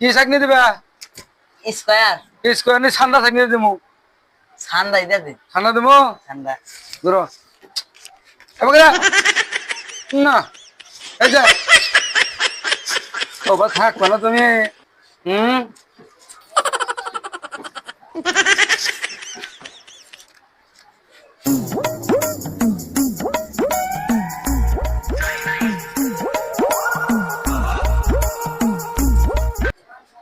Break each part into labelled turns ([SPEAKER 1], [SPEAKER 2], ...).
[SPEAKER 1] কি চাকনি দিবা?
[SPEAKER 2] Square.
[SPEAKER 1] Square নি? ঠান্ডা চাকনি দিমু।
[SPEAKER 2] ঠান্ডা ইদা দে।
[SPEAKER 1] ঠান্ডা দিমু?
[SPEAKER 2] ঠান্ডা
[SPEAKER 1] ধরো এবগরা না। এই যে। ওবা থাক না তুমি হুম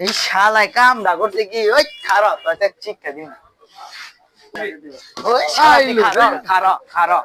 [SPEAKER 2] এই শালায় কামড়া করতে কি ওই খারো শিক্ষা দিন ওই খারো খারাপ খারাপ